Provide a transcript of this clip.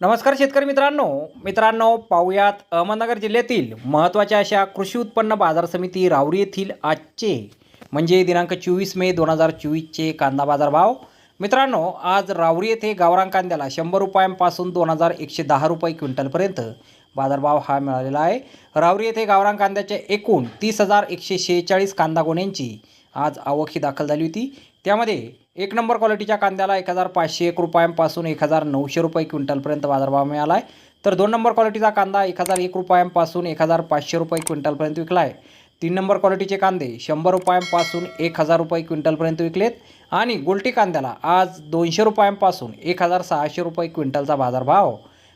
नमस्कार शेतकरी मित्रांनो. मित्रांनो पाहुयात अहमदनगर जिल्ह्यातील महत्त्वाच्या अशा कृषी उत्पन्न बाजार समिती रावरी येथील आजचे म्हणजे दिनांक चोवीस मे दोन हजार चोवीसचे कांदा बाजार भाव मित्रांनो आज रावरी येथे गावरान कांद्याला शंभर रुपयांपासून दोन हजार एकशे दहा रुपये क्विंटलपर्यंत बाजारभाव हा मिळालेला आहे. रावरी येथे गावरान कांद्याचे एकूण तीस हजार एकशे शेहेचाळीस कांदा गोण्यांची आज आवक ही दाखल झाली होती. त्यामध्ये एक नंबर क्वालिटीच्या कांद्याला एक हजार पाचशे एक रुपयांपासून एक हजार नऊशे रुपये क्विंटलपर्यंत बाजारभाव मिळाला आहे तर दोन नंबर क्वालिटीचा कांदा एक हजार एक रुपयांपासून एक हजार पाचशे रुपये क्विंटलपर्यंत विकला आहे तीन नंबर क्वालिटीचे कांदे शंभर रुपयांपासून एक हजार रुपये क्विंटलपर्यंत विकलेत. आणि गोल्टी कांद्याला आज दोनशे रुपयांपासून एक हजार सहाशे रुपये क्विंटलचा बाजारभाव